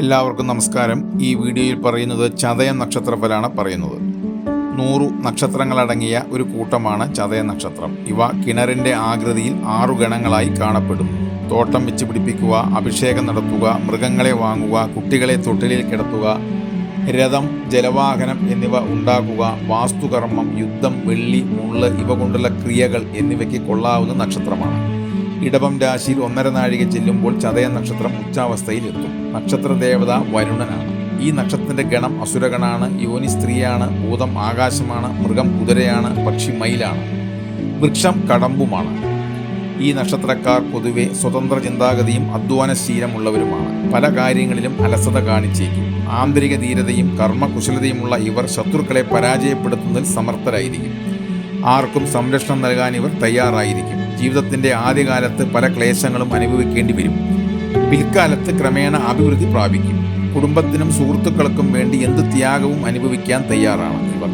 എല്ലാവർക്കും നമസ്കാരം. ഈ വീഡിയോയിൽ പറയുന്നത് ചതയ നക്ഷത്രഫലാണ് പറയുന്നത്. നൂറു നക്ഷത്രങ്ങളടങ്ങിയ ഒരു കൂട്ടമാണ് ചതയ നക്ഷത്രം. ഇവ കിണറിന്റെ ആകൃതിയിൽ ആറു ഗണങ്ങളായി കാണപ്പെടുന്നു. തോട്ടം വെച്ച് പിടിപ്പിക്കുക അഭിഷേകം നടത്തുക മൃഗങ്ങളെ വാങ്ങുക കുട്ടികളെ തൊട്ടിലിൽ കിടത്തുക രഥം ജലവാഹനം എന്നിവ ഉണ്ടാക്കുക വാസ്തുകർമ്മം യുദ്ധം വെള്ളി മുള്ള് ഇവ കൊണ്ടുള്ള ക്രിയകൾ എന്നിവയ്ക്ക് കൊള്ളാവുന്ന നക്ഷത്രമാണ്. ഇടവം രാശിയിൽ ഒന്നര നാഴിക ചെല്ലുമ്പോൾ ചതയ നക്ഷത്രം ഉച്ചാവസ്ഥയിൽ എത്തും. നക്ഷത്ര ദേവത വരുണനാണ്. ഈ നക്ഷത്രത്തിന്റെ ഗണം അസുരഗണാണ് യോനി സ്ത്രീയാണ് ഭൂതം ആകാശമാണ് മൃഗം കുതിരയാണ് പക്ഷി മയിലാണ് വൃക്ഷം കടമ്പുമാണ്. ഈ നക്ഷത്രക്കാർ പൊതുവെ സ്വതന്ത്ര ചിന്താഗതിയും അധ്വാനശീലമുള്ളവരുമാണ് പല കാര്യങ്ങളിലും അലസത കാണിച്ചേക്കും. ആന്തരിക ധീരതയും കർമ്മകുശലതയുമുള്ള ഇവർ ശത്രുക്കളെ പരാജയപ്പെടുത്തുന്നതിൽ സമർത്ഥരായിരിക്കും. ആർക്കും സംരക്ഷണം നൽകാൻ ഇവർ തയ്യാറായിരിക്കും. ജീവിതത്തിന്റെ ആദ്യകാലത്ത് പല ക്ലേശങ്ങളും അനുഭവിക്കേണ്ടി വരും. പിൽക്കാലത്ത് ക്രമേണ അഭിവൃദ്ധി പ്രാപിക്കും. കുടുംബത്തിനും സുഹൃത്തുക്കൾക്കും വേണ്ടി എന്ത് ത്യാഗവും അനുഭവിക്കാൻ തയ്യാറാണ് ഇവർ.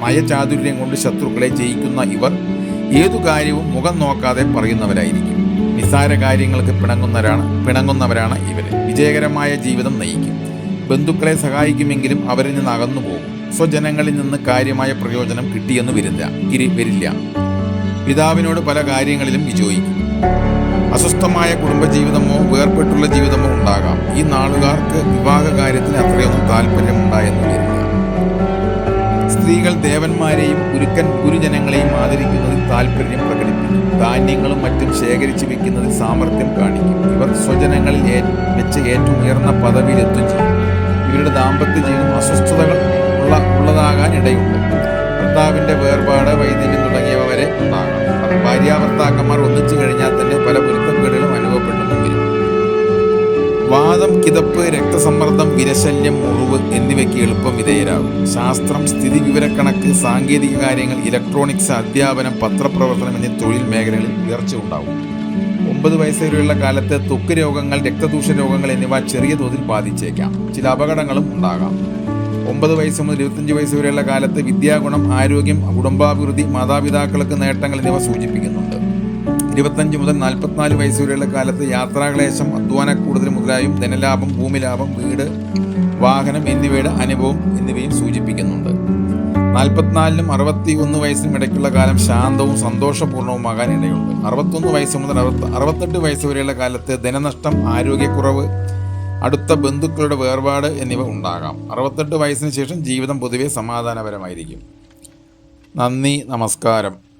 മയചാതുര്യം കൊണ്ട് ശത്രുക്കളെ ജയിക്കുന്ന ഇവർ ഏതു കാര്യവും മുഖം നോക്കാതെ പറയുന്നവരായിരിക്കും. നിസ്സാര കാര്യങ്ങൾക്ക് പിണങ്ങുന്നവരാണ് പിണങ്ങുന്നവരാണ് ഇവർ വിജയകരമായ ജീവിതം നയിക്കും. ബന്ധുക്കളെ സഹായിക്കുമെങ്കിലും അവരിൽ നിന്ന് അകന്നു പോകും സ്വജനങ്ങളിൽ നിന്ന് കാര്യമായ പ്രയോജനം കിട്ടിയെന്ന് വരില്ല ഇരി വരില്ല. പിതാവിനോട് പല കാര്യങ്ങളിലും വിജയിക്കും. അസ്വസ്ഥമായ കുടുംബജീവിതമോ വേർപെട്ടുള്ള ജീവിതമോ ഉണ്ടാകാം. ഈ നാളുകാർക്ക് വിവാഹ കാര്യത്തിന് അത്രയൊന്നും താല്പര്യമുണ്ടായെന്ന് വരില്ല. സ്ത്രീകൾ ദേവന്മാരെയും ഗുരുക്കൻ ഗുരുജനങ്ങളെയും ആദരിക്കുന്നതിൽ താല്പര്യം പ്രകടിപ്പിക്കും. ധാന്യങ്ങളും മറ്റും ശേഖരിച്ചു വെക്കുന്നതിൽ സാമർഥ്യം കാണിക്കും. ഇവർ സ്വജനങ്ങളിൽ വെച്ച് ഏറ്റവും ഉയർന്ന പദവിയിലെത്തും ചെയ്യും. ഇവരുടെ ദാമ്പത്യ ജീവിതം അസ്വസ്ഥതകൾ ഇടയുണ്ട്. ഭർത്താവിന്റെ വേർപാട് വൈദ്യുതി തുടങ്ങിയവ വരെ ഉണ്ടാകാം ഭാര്യ ഭർത്താക്കന്മാർ ഒന്നിച്ചു കഴിഞ്ഞാൽ തന്നെ പല പൊരുത്തക്കേടുകളും അനുഭവപ്പെട്ടെന്നും വരും. വാദം കിതപ്പ് രക്തസമ്മർദ്ദം വിരശല്യം മുറിവ് എന്നിവയ്ക്ക് എളുപ്പം വിധേയരാകും. ശാസ്ത്രം സ്ഥിതി വിവരക്കണക്ക് സാങ്കേതിക കാര്യങ്ങൾ ഇലക്ട്രോണിക്സ് അധ്യാപനം പത്രപ്രവർത്തനം എന്നീ തൊഴിൽ മേഖലകളിൽ ഉയർച്ച ഉണ്ടാകും. ഒമ്പത് വയസ്സ് കാലത്ത് ത്വക്ക് രോഗങ്ങൾ രക്തദൂഷ രോഗങ്ങൾ എന്നിവ ചെറിയ തോതിൽ ബാധിച്ചേക്കാം. ചില അപകടങ്ങളും ഉണ്ടാകാം. ഒമ്പത് വയസ്സ് മുതൽ ഇരുപത്തഞ്ച് വയസ്സ് വരെയുള്ള കാലത്ത് വിദ്യാഗുണം ആരോഗ്യം കുടുംബാഭിവൃദ്ധി മാതാപിതാക്കൾക്ക് നേട്ടങ്ങൾ എന്നിവ സൂചിപ്പിക്കുന്നുണ്ട്. ഇരുപത്തഞ്ച് മുതൽ നാൽപ്പത്തിനാല് വയസ്സ് വരെയുള്ള കാലത്ത് യാത്രാക്ലേശം അധ്വാന കൂടുതൽ മുതലായും ധനലാഭം ഭൂമിലാഭം വീട് വാഹനം എന്നിവയുടെ അനുഭവം എന്നിവയും സൂചിപ്പിക്കുന്നുണ്ട്. നാൽപ്പത്തിനാലിനും അറുപത്തി ഒന്ന് വയസ്സിനും ഇടയ്ക്കുള്ള കാലം ശാന്തവും സന്തോഷപൂർണവുമാകാൻ ഇടയുണ്ട് അറുപത്തൊന്ന് വയസ്സ് മുതൽ അറുപത്തി അറുപത്തെട്ട് വയസ്സ് വരെയുള്ള കാലത്ത് ധനനഷ്ടം ആരോഗ്യക്കുറവ് അടുത്ത ബന്ധുക്കളുടെ വേർപാട് എന്നിവ ഉണ്ടാകാം. അറുപത്തെട്ട് വയസ്സിന് ശേഷം ജീവിതം പൊതുവെ സമാധാനപരമായിരിക്കും. നന്ദി നമസ്കാരം.